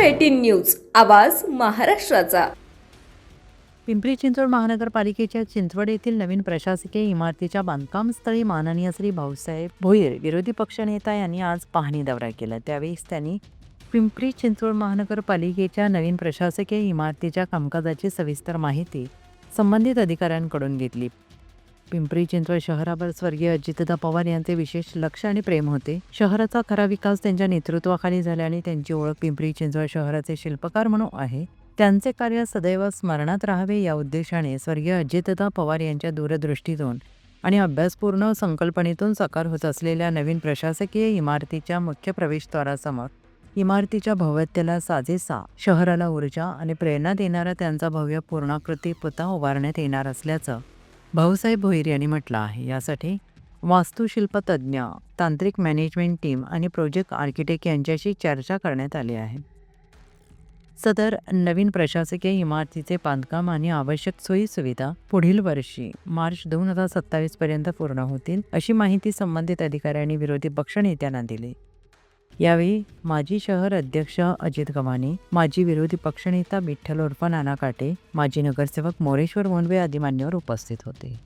Eighteen news आवाज महाराष्ट्राचा. पिंपरी चिंचवड महानगरपालिकेच्या चिंचवड येथील नवीन प्रशासकीय इमारतीच्या बांधकाम स्थळी माननीय श्री भाऊसाहेब भोईर विरोधी पक्षनेता यांनी आज पाहणी दौरा केला. त्यावेळेस त्यांनी पिंपरी चिंचवड महानगरपालिकेच्या नवीन प्रशासकीय इमारतीच्या कामकाजाची सविस्तर माहिती संबंधित अधिकाऱ्यांकडून घेतली. पिंपरी चिंचवड शहरावर स्वर्गीय अजितदा पवार यांचे विशेष लक्ष आणि प्रेम होते. शहराचा खरा विकास त्यांच्या नेतृत्वाखाली झाल्याने त्यांची ओळख पिंपरी चिंचवड शहराचे शिल्पकार म्हणून आहे. त्यांचे कार्य सदैव स्मरणात राहावे या उद्देशाने स्वर्गीय अजितदा पवार यांच्या दूरदृष्टीतून आणि अभ्यासपूर्ण संकल्पनेतून साकार होत असलेल्या नवीन प्रशासकीय इमारतीच्या मुख्य प्रवेशद्वारासमोर इमारतीच्या भव्यतेला साजेसा शहराला ऊर्जा आणि प्रेरणा देणारा त्यांचा भव्य पूर्णाकृती पुता उभारण्यात येणार असल्याचं भाऊसाहेब भोईर यांनी म्हटलं आहे. यासाठी वास्तुशिल्पतज्ज्ञ तांत्रिक मॅनेजमेंट टीम आणि प्रोजेक्ट आर्किटेक्ट यांच्याशी चर्चा करण्यात आली आहे. सदर नवीन प्रशासकीय इमारतीचे बांधकाम आणि आवश्यक सोयीसुविधा पुढील वर्षी मार्च दोन हजार सत्तावीसपर्यंत पूर्ण होतील अशी माहिती संबंधित अधिकाऱ्यांनी विरोधी पक्षनेत्यांना दिली. यावेळी माजी शहर अध्यक्ष अजित गव्हाणे माजी विरोधी पक्षनेता विठ्ठल उर्फ नाना काटे माजी नगरसेवक मोरेश्वर मोंडवे आदी मान्यवर उपस्थित होते.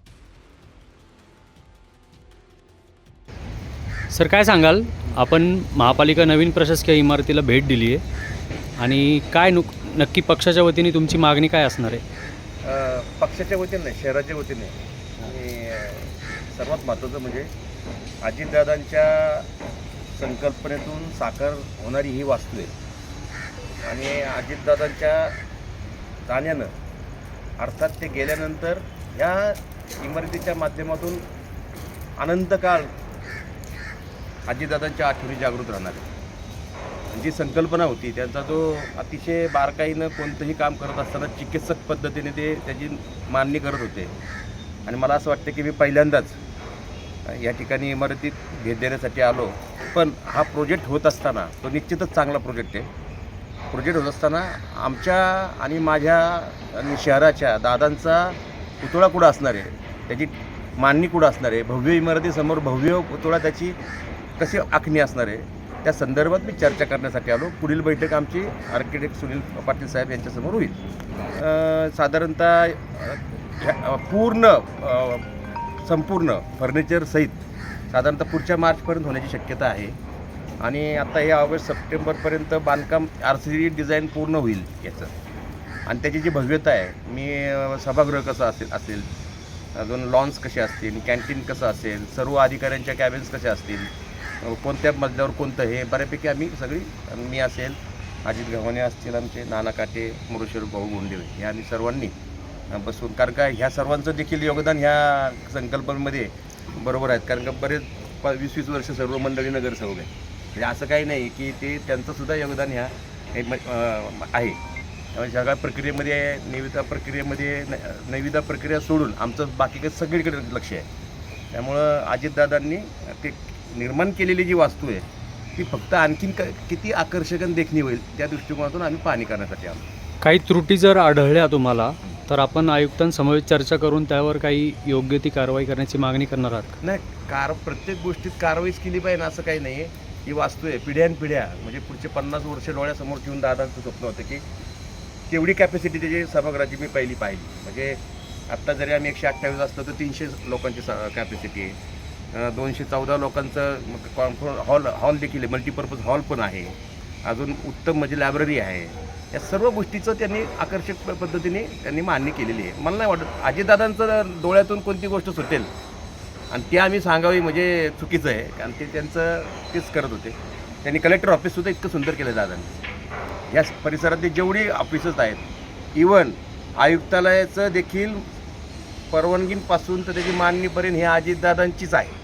सर काय सांगाल? आपण महापालिका नवीन प्रशासकीय इमारतीला भेट दिली आहे आणि काय नुक नक्की पक्षाच्या वतीने तुमची मागणी काय असणार आहे? पक्षाच्या वतीने नाही शहराच्या वतीने. आणि सर्वात महत्त्वाचं म्हणजे अजितदादांच्या संकल्पनेतून साकार होणारी ही वास्तू आहे. आणि अजितदादांच्या जाण्यानं अर्थात ते गेल्यानंतर ह्या इमारतीच्या माध्यमातून अनंतकाळ अजितदादांच्या आठवणी जागृत राहणार आहे जी संकल्पना होती त्यांचा जो अतिशय बारकाईनं कोणतंही काम करत असताना चिकित्सक पद्धतीने ते त्याची मांडणी करत होते. आणि मला असं वाटतं की मी पहिल्यांदाच या ठिकाणी इमारतीत भेट देण्यासाठी आलो. पण हा प्रोजेक्ट होत असताना तो निश्चितच चांगला प्रोजेक्ट आहे. प्रोजेक्ट होत असताना आमच्या आणि माझ्या आणि शहराच्या दादांचा पुतळा कुठं असणार आहे? त्याची मांडणी कुठं असणार आहे? भव्य इमारतीसमोर भव्य पुतळा त्याची कशी आखणी असणार आहे? त्या संदर्भात मी चर्चा करण्यासाठी आलो. पुढील बैठक आमची आर्किटेक्ट सुनील पाटील साहेब यांच्यासमोर होईल. साधारणतः ह्या- पूर्ण संपूर्ण फर्निचर सहित साधारणतः पुढच्या मार्चपर्यंत होण्याची शक्यता आहे. आणि आता हे ऑगस्ट सप्टेंबरपर्यंत बांधकाम आर सी डी डिझाईन पूर्ण होईल याचं. आणि त्याची जी भव्यता आहे मी सभागृह कसं असेल असेल अजून लॉन्स कसे असतील कॅन्टीन कसं असेल सर्व अधिकाऱ्यांच्या कॅबिन्स कशा असतील कोणत्या मजल्यावर कोणतं हे बऱ्यापैकी आम्ही सगळी मी असेल अजित गव्हाणे असतील आमचे नाना काटे मुरुशेर भाऊ गोंडे हे आम्ही सर्वांनी बसून. कारण का ह्या सर्वांचं देखील योगदान ह्या संकल्पनेमध्ये बरोबर आहेत. कारण का बरेच प वीस वीस वर्ष सर्व मंडळी नगरसेवक आहे म्हणजे असं काही नाही की ते त्यांचंसुद्धा योगदान ह्या एक म- आहे. त्यामुळे सगळ्या प्रक्रियेमध्ये निविदा प्रक्रियेमध्ये न निविदा प्रक्रिया सोडून आमचं बाकीकडे सगळीकडे लक्ष आहे. त्यामुळं अजितदादांनी ते निर्माण केलेली जी वास्तू आहे ती फक्त आणखीन क किती आकर्षक देखणी होईल त्या दृष्टिकोनातून आम्ही पाहणी करण्यासाठी आलो. काही त्रुटी जर आढळल्या तुम्हाला तर आपण आयुक्तांसमवेत चर्चा करून त्यावर काही योग्य ती कारवाई करण्याची मागणी करणार आहात नाही कार प्रत्येक गोष्टीत कारवाईच केली पाहिजे ना असं काही नाही आहे. ही वास्तू आहे पिढ्यानपिढ्या म्हणजे पुढचे पन्नास वर्ष डोळ्यासमोर ठेवून दादांचं स्वप्न होतं की तेवढी कॅपॅसिटी त्याची सभागृहाची मी पहिली पाहिली. म्हणजे आत्ता जरी आम्ही एकशे अठ्ठावीस असलो तर तीनशे लोकांची कॅपॅसिटी आहे. दोनशे चौदा लोकांचं कॉन्फरन्स हॉल हॉल देखील आहे मल्टीपर्पज हॉल पण आहे. अजून उत्तम म्हणजे लायब्ररी आहे. या सर्व गोष्टीचं त्यांनी आकर्षक प- पद्धतीने त्यांनी मान्य केलेली आहे. मला नाही वाटत अजितदादांचं डोळ्यातून कोणती गोष्ट सुटेल आणि ते आम्ही सांगावी म्हणजे चुकीचं आहे कारण ते त्यांचं तेच करत होते. त्यांनी कलेक्टर ऑफिससुद्धा इतकं सुंदर केलं दादांनी. या परिसरातली जेवढी ऑफिसेस आहेत इवन आयुक्तालयाचं देखील परवानगींपासून तर त्याची मांडणीपर्यंत हे अजितदादांचीच आहे.